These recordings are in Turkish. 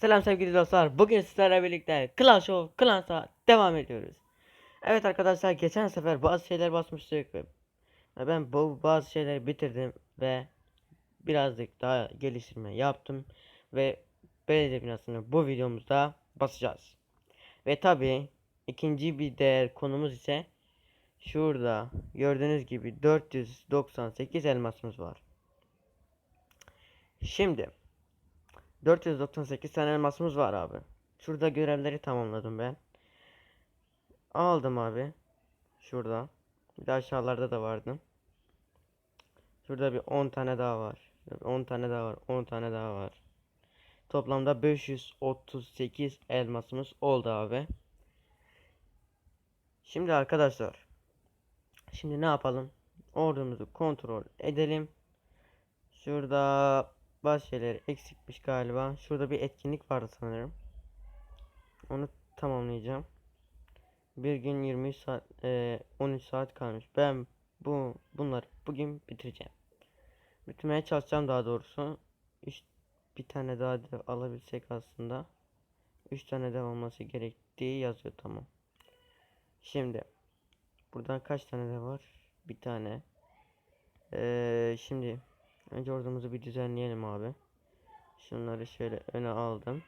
Selam sevgili dostlar. Bugün sizlerle birlikte Clash of Clans'a devam ediyoruz. Evet arkadaşlar geçen sefer bazı şeyler basmıştık ben bu bazı şeyleri bitirdim ve birazcık daha geliştirme yaptım ve belediye binasını bu videomuzda basacağız. Ve tabi ikinci bir değer konumuz ise şurada gördüğünüz gibi 498 elmasımız var. Şimdi 498 tane elmasımız var abi. Şurada görevleri tamamladım ben. Aldım abi. Şurada. Bir de aşağılarda da vardı. Şurada bir 10 tane daha var. 10 tane daha var. 10 tane daha var. Toplamda 538 elmasımız oldu abi. Şimdi arkadaşlar. Şimdi ne yapalım? Ordumuzu kontrol edelim. Şurada bazı şeyler eksikmiş galiba. Şurada bir etkinlik vardı sanırım. Onu tamamlayacağım. Bir gün 23 saat, e, 13 saat kalmış. Ben bu bunları bugün bitireceğim. Bitirmeye çalışacağım daha doğrusu. Üç, bir tane daha dev alabilsek aslında. 3 tane dev olması gerektiği yazıyor tamam. Şimdi buradan kaç tane de var? Bir tane. Ee, şimdi Önce ordumuzu bir düzenleyelim abi. Şunları şöyle öne aldım.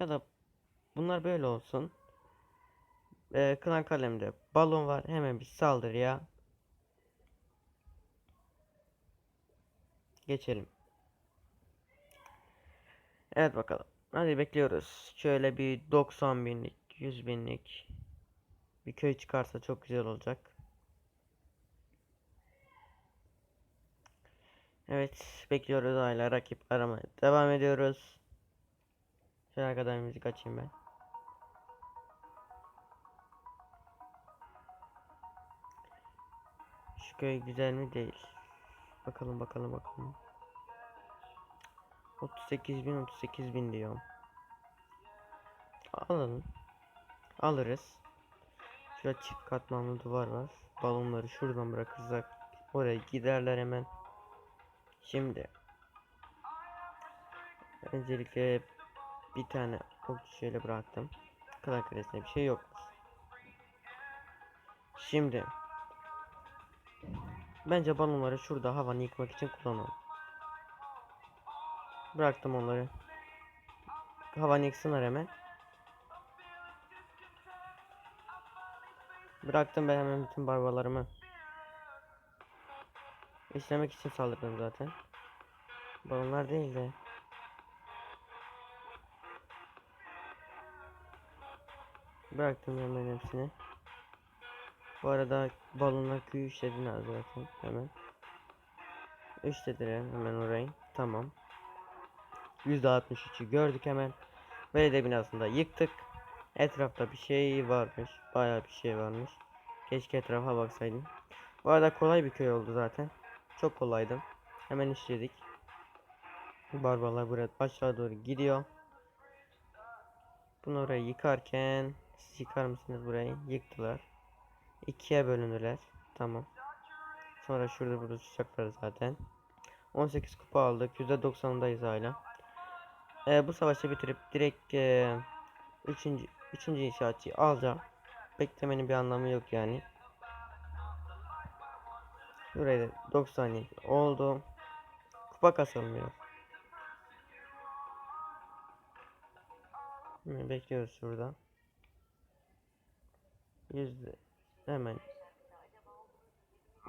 Ya da bunlar böyle olsun. Ee, klan kalemde balon var. Hemen bir saldırıya geçelim. Evet bakalım. Hadi bekliyoruz. Şöyle bir 90 binlik, 100 binlik bir köy çıkarsa çok güzel olacak. Evet bekliyoruz hala rakip aramaya devam ediyoruz. Şöyle arkadan müzik açayım ben. Şu köy güzel mi değil. Bakalım bakalım bakalım. 38 bin 38 bin diyorum. Alalım. Alırız. Şurada çift katmanlı duvar var. Balonları şuradan bırakırsak oraya giderler hemen. Şimdi öncelikle bir tane ok şöyle bıraktım. Klan kalesinde bir şey yok. Şimdi bence balonları şurada havanı yıkmak için kullanalım. Bıraktım onları. Havanı yıksınlar hemen. Bıraktım ben hemen bütün barbalarımı. İşlemek için saldırdım zaten. Balonlar değil de. Bıraktım hemen hepsini. Bu arada balonlar köyü işlediler zaten hemen. İşlediler hemen orayı. Tamam. %63'ü gördük hemen. Belediye binasında yıktık. Etrafta bir şey varmış. Bayağı bir şey varmış. Keşke etrafa baksaydım. Bu arada kolay bir köy oldu zaten. Çok kolaydı. Hemen işledik. Barbarlar buraya aşağı doğru gidiyor. Bunu oraya yıkarken siz yıkar mısınız burayı? Yıktılar. İkiye bölündüler. Tamam. Sonra şurada burada tutacaklar zaten. 18 kupa aldık. %90'dayız hala. Ee, bu savaşı bitirip direkt e, 3. 3. inşaatçıyı alacağım. Beklemenin bir anlamı yok yani. Buraya da 90 oldu. Kupa kasılmıyor. Bekliyoruz şurada. Yüzde hemen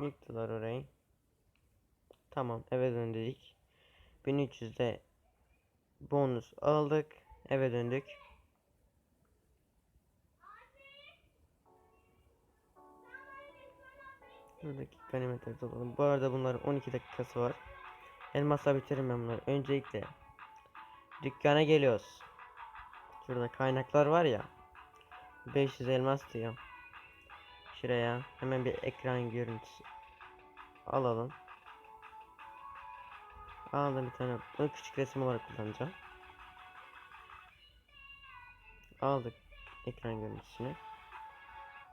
yıktılar orayı. Tamam eve döndük. 1300'de bonus aldık. Eve döndük. Buradaki ganimetleri alalım. Bu arada bunların 12 dakikası var. Elmasla bitiririm ben bunları. Öncelikle dükkana geliyoruz. Şurada kaynaklar var ya. 500 elmas diyor. Şuraya hemen bir ekran görüntüsü alalım. Aldım bir tane. Bunu küçük resim olarak kullanacağım. Aldık ekran görüntüsünü.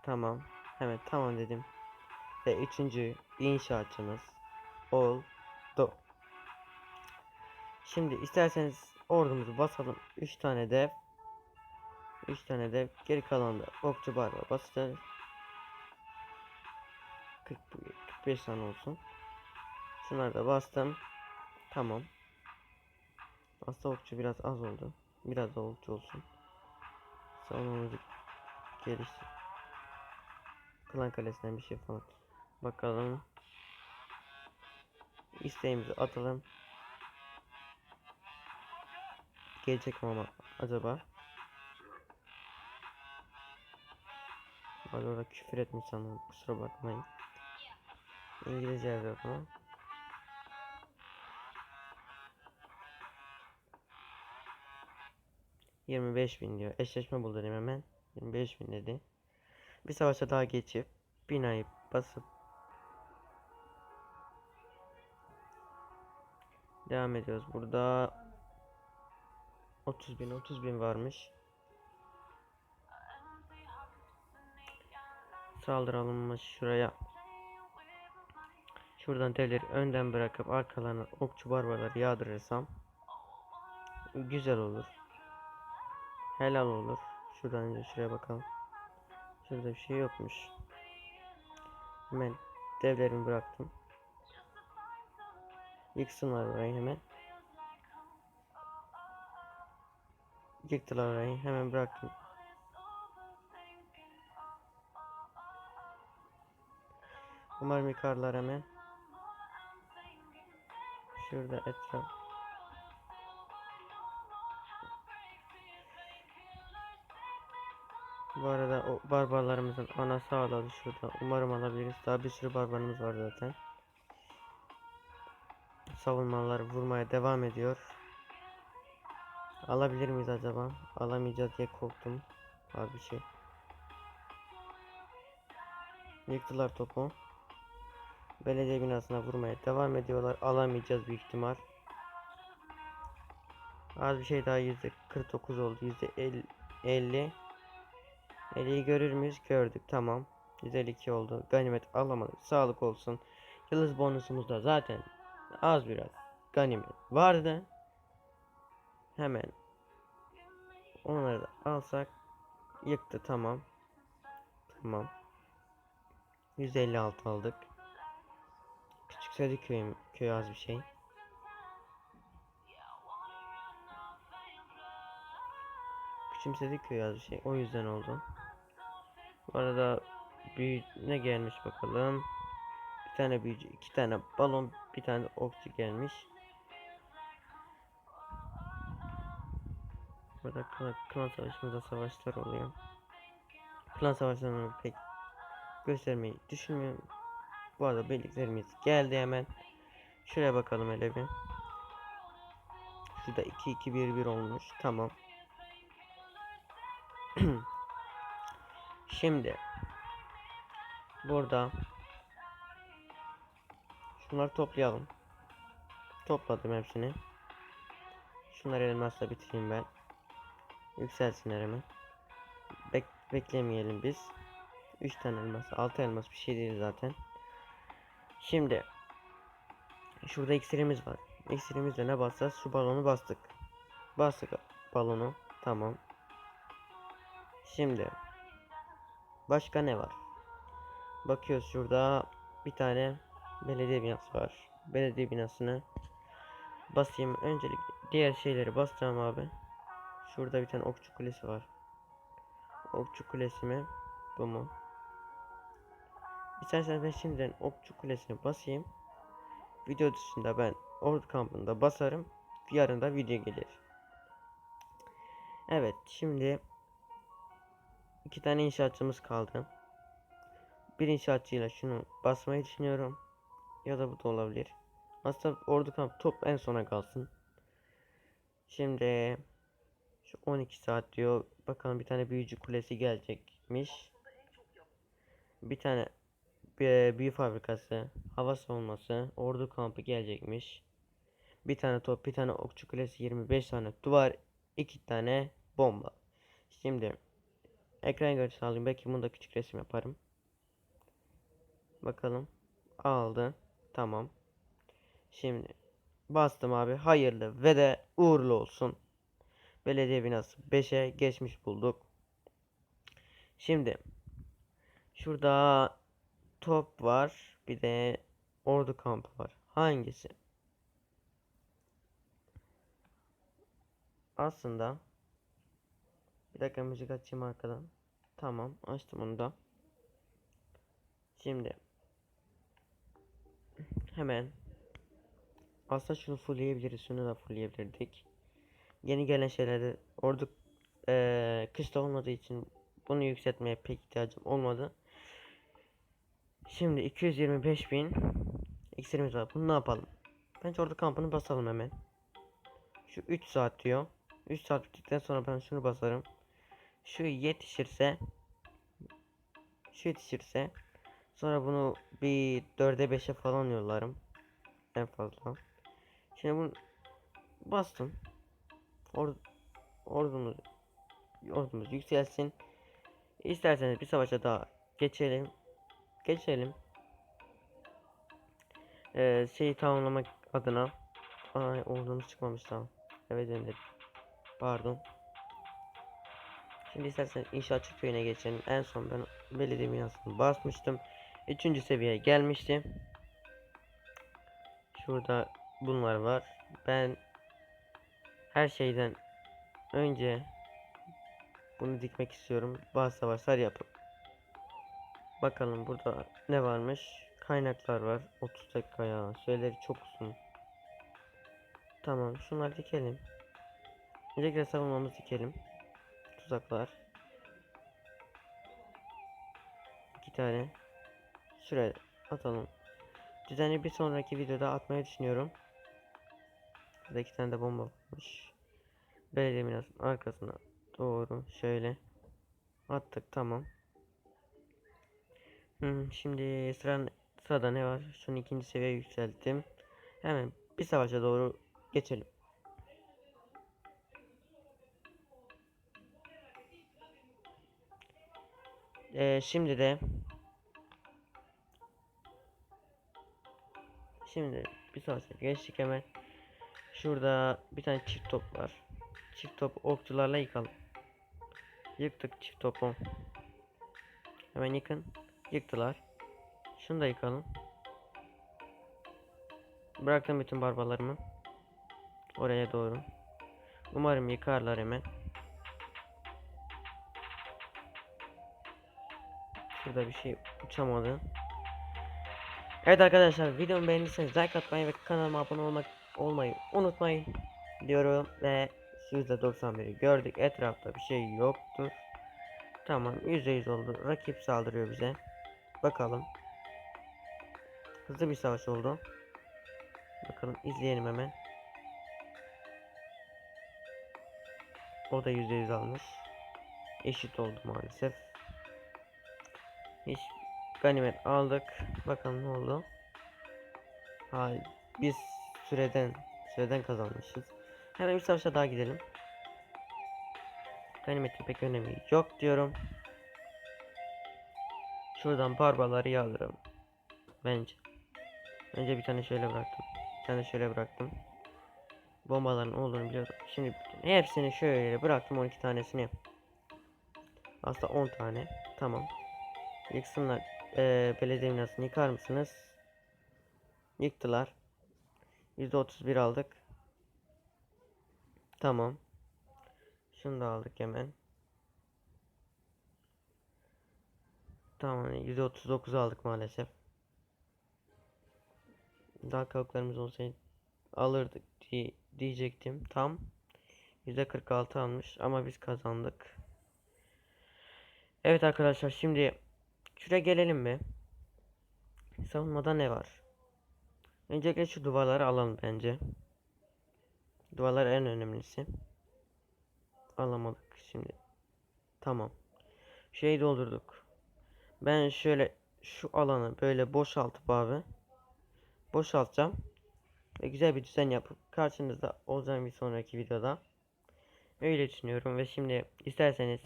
Tamam. Hemen tamam dedim. Ve üçüncü inşaatçımız oldu. Şimdi isterseniz ordumuzu basalım. 3 tane dev. 3 tane dev. Geri kalan da okçu barbar basacağız. 40, 45 tane olsun. Şunları da bastım. Tamam. Aslında okçu biraz az oldu. Biraz da okçu olsun. Savunmamızı geliştir. Klan kalesinden bir şey falan. Bakalım. İsteğimizi atalım. Gelecek mi ama acaba? Orada küfür etmiş sanırım. Kusura bakmayın. İngilizce yazıyor ama. Yirmi bin diyor. Eşleşme bul dedim hemen. 25 bin dedi. Bir savaşa daha geçip binayı basıp devam ediyoruz. Burada 30 bin 30 bin varmış. Saldıralım şuraya. Şuradan devleri önden bırakıp arkalarına okçu barbarları yağdırırsam güzel olur. Helal olur. Şuradan önce şuraya bakalım. Şurada bir şey yokmuş. Hemen devlerimi bıraktım. Yıksınlar orayı hemen. Yıktılar orayı. Hemen bıraktım. Umarım yıkarlar hemen. Şurada etraf. Bu arada o barbarlarımızın ana sağladı şurada. Umarım alabiliriz. Daha bir sürü barbarımız var zaten. Savunmalar vurmaya devam ediyor. Alabilir miyiz acaba? Alamayacağız diye korktum. Abi bir şey. Yıktılar topu. Belediye binasına vurmaya devam ediyorlar. Alamayacağız büyük ihtimal. Az bir şey daha yüzde 49 oldu. Yüzde 50. 50. 50'yi görür müyüz? Gördük. Tamam. 152 oldu. Ganimet alamadık. Sağlık olsun. Yıldız bonusumuz da zaten az biraz ganimet vardı. Hemen onları da alsak yıktı tamam. Tamam. 156 aldık. Küçük Sadi köyü, köy az bir şey. Küçümsedik köy az bir şey. O yüzden oldu. Bu arada büyü ne gelmiş bakalım. Bir tane büyücü, iki tane balon, bir tane okçu gelmiş. Burada klan, klan savaşımızda savaşlar oluyor. Klan savaşlarını pek göstermeyi düşünmüyorum. Bu arada birliklerimiz geldi hemen. Şuraya bakalım hele bir. Şurada 2 2 1 1 olmuş. Tamam. Şimdi burada şunları toplayalım. Topladım hepsini. Şunları elmasla bitireyim ben. Yükselsinler hemen. Bek beklemeyelim biz. 3 tane elmas, 6 elmas bir şey değil zaten. Şimdi şurada iksirimiz var. İksirimizle ne basacağız? Şu balonu bastık. Bastık balonu. Tamam. Şimdi başka ne var? Bakıyoruz şurada bir tane belediye binası var. Belediye binasını basayım. Öncelik diğer şeyleri basacağım abi. Şurada bir tane okçu kulesi var. Okçu kulesi mi? Bu mu? İsterseniz ben şimdiden okçu kulesine basayım. Video dışında ben ordu kampında basarım. Yarın da video gelir. Evet şimdi iki tane inşaatçımız kaldı. Bir inşaatçıyla şunu basmayı düşünüyorum. Ya da bu da olabilir. Aslında ordu kamp top en sona kalsın. Şimdi şu 12 saat diyor. Bakalım bir tane büyücü kulesi gelecekmiş. Bir tane bir büyü fabrikası, hava savunması, ordu kampı gelecekmiş. Bir tane top, bir tane okçu kulesi, 25 tane duvar, iki tane bomba. Şimdi ekran görüntüsü alayım. Belki bunu da küçük resim yaparım. Bakalım. Aldı. Tamam. Şimdi Bastım abi. Hayırlı ve de uğurlu olsun. Belediye binası 5'e geçmiş bulduk. Şimdi şurada top var. Bir de ordu kampı var. Hangisi? Aslında bir dakika müzik açayım arkadan. Tamam açtım onu da. Şimdi hemen aslında şunu fullleyebiliriz. Şunu da fullleyebilirdik. Yeni gelen şeylerde ordu eee kışta olmadığı için bunu yükseltmeye pek ihtiyacım olmadı. Şimdi 225 bin iksirimiz var. Bunu ne yapalım? Bence orada kampını basalım hemen. Şu 3 saat diyor. 3 saat bittikten sonra ben şunu basarım. Şu yetişirse şu yetişirse sonra bunu bir 4'e 5'e falan yollarım. En fazla. Şimdi bunu bastım. Or ordumuz ordumuz yükselsin. İsterseniz bir savaşa daha geçelim. Geçelim. Ee, şeyi tamamlamak adına Ay ordumuz çıkmamış tamam. Evet Emre. Pardon. Şimdi isterseniz inşaatçı köyüne geçelim. En son ben belediye binasını basmıştım. Üçüncü seviyeye gelmiştim. Şurada bunlar var. Ben her şeyden önce bunu dikmek istiyorum. Bazı savaşlar yapıp. Bakalım burada ne varmış? Kaynaklar var. 30 dakika ya. Süreleri çok uzun. Tamam şunları dikelim. Öncelikle savunmamızı dikelim. Tuzaklar. İki tane. Şuraya atalım. Düzenli bir sonraki videoda atmayı düşünüyorum. Burada iki tane de bomba varmış. Belediye binasının arkasına doğru şöyle attık tamam. Hmm, şimdi sıra, sırada ne var? Şunu ikinci seviye yükselttim. Hemen bir savaşa doğru geçelim. Ee, şimdi de Şimdi bir savaşa geçtik hemen. Şurada bir tane çift top var. Çift top okçularla yıkalım. Yıktık çift topu. Hemen yıkın. Yıktılar. Şunu da yıkalım. Bıraktım bütün barbalarımı. Oraya doğru. Umarım yıkarlar hemen. Şurada bir şey uçamadı. Evet arkadaşlar videomu beğendiyseniz like atmayı ve kanalıma abone olmak olmayı unutmayın diyorum ve %91'i gördük etrafta bir şey yoktur. Tamam %100 oldu rakip saldırıyor bize. Bakalım. Hızlı bir savaş oldu. Bakalım izleyelim hemen. O da %100 almış. Eşit oldu maalesef. Hiç ganimet aldık. Bakalım ne oldu. Hayır. Biz süreden süreden kazanmışız. Hemen bir savaşa daha gidelim. Ganimetin pek önemi yok diyorum. Şuradan barbaları yağdıralım. Bence. Önce bir tane şöyle bıraktım. Bir tane şöyle bıraktım. Bombaların olduğunu biliyordum. Şimdi hepsini şöyle bıraktım 12 tanesini. Aslında 10 tane. Tamam. Yıksınlar. Ee, belediye binasını yıkar mısınız? Yıktılar. %31 aldık. Tamam. Şunu da aldık hemen. Tamam %39 aldık maalesef. Daha kavuklarımız olsaydı alırdık diye diyecektim. Tam %46 almış ama biz kazandık. Evet arkadaşlar şimdi şuraya gelelim mi? Savunmada ne var? Öncelikle şu duvarları alalım bence. Duvarlar en önemlisi. Alamadık şimdi. Tamam. Şeyi doldurduk. Ben şöyle şu alanı böyle boşaltıp abi boşaltacağım. Ve güzel bir düzen yapıp karşınızda olacağım bir sonraki videoda. Öyle düşünüyorum ve şimdi isterseniz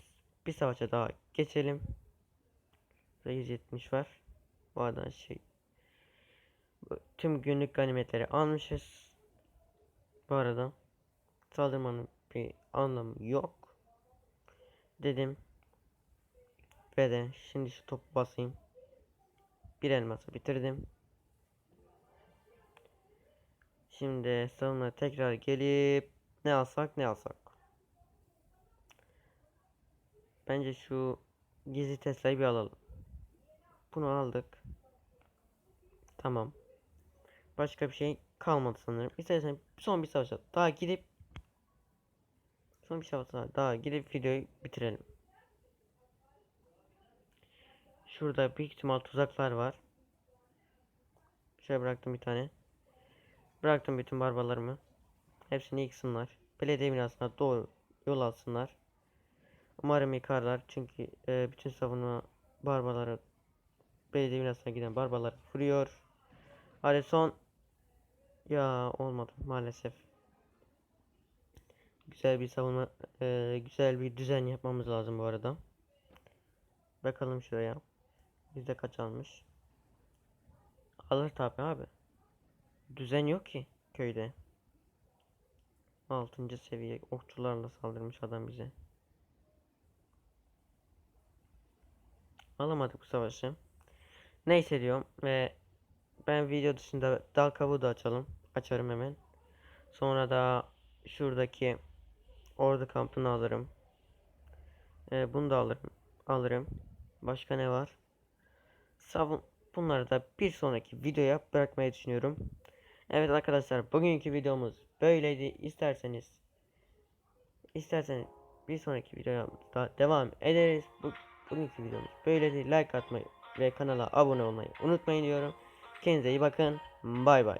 bir savaşa daha geçelim. Burada 170 var. Bu arada şey tüm günlük ganimetleri almışız. Bu arada saldırmanın bir anlamı yok. Dedim. Ve de şimdi şu topu basayım. Bir elması bitirdim. Şimdi savunma tekrar gelip ne alsak ne alsak. Bence şu gizli Tesla'yı bir alalım. Bunu aldık. Tamam. Başka bir şey kalmadı sanırım. İstersen son bir savaşa daha gidip son bir savaşa daha gidip videoyu bitirelim. Şurada büyük ihtimal tuzaklar var. Şöyle bıraktım bir tane. Bıraktım bütün barbalarımı. Hepsini yıksınlar. Belediye binasına doğru yol alsınlar. Umarım yıkarlar çünkü e, bütün savunma barbaları belediye binasına giden barbalar vuruyor. Hadi ya olmadı maalesef. Güzel bir savunma e, güzel bir düzen yapmamız lazım bu arada. Bakalım şuraya. Bizde kaç almış? Alır tabi abi. Düzen yok ki köyde. 6. seviye okçularla saldırmış adam bize. Alamadık bu savaşı. Neyse diyorum ve ben video dışında dal kavuğu da açalım. Açarım hemen. Sonra da şuradaki ordu kampını alırım. Ee, bunu da alırım. Alırım. Başka ne var? Savun bunları da bir sonraki videoya bırakmayı düşünüyorum. Evet arkadaşlar bugünkü videomuz böyleydi. İsterseniz isterseniz bir sonraki videoya devam ederiz. Bu, bugünkü videomuz böyleydi. Like atmayı ve kanala abone olmayı unutmayın diyorum. Kendinize iyi bakın. Bay bay.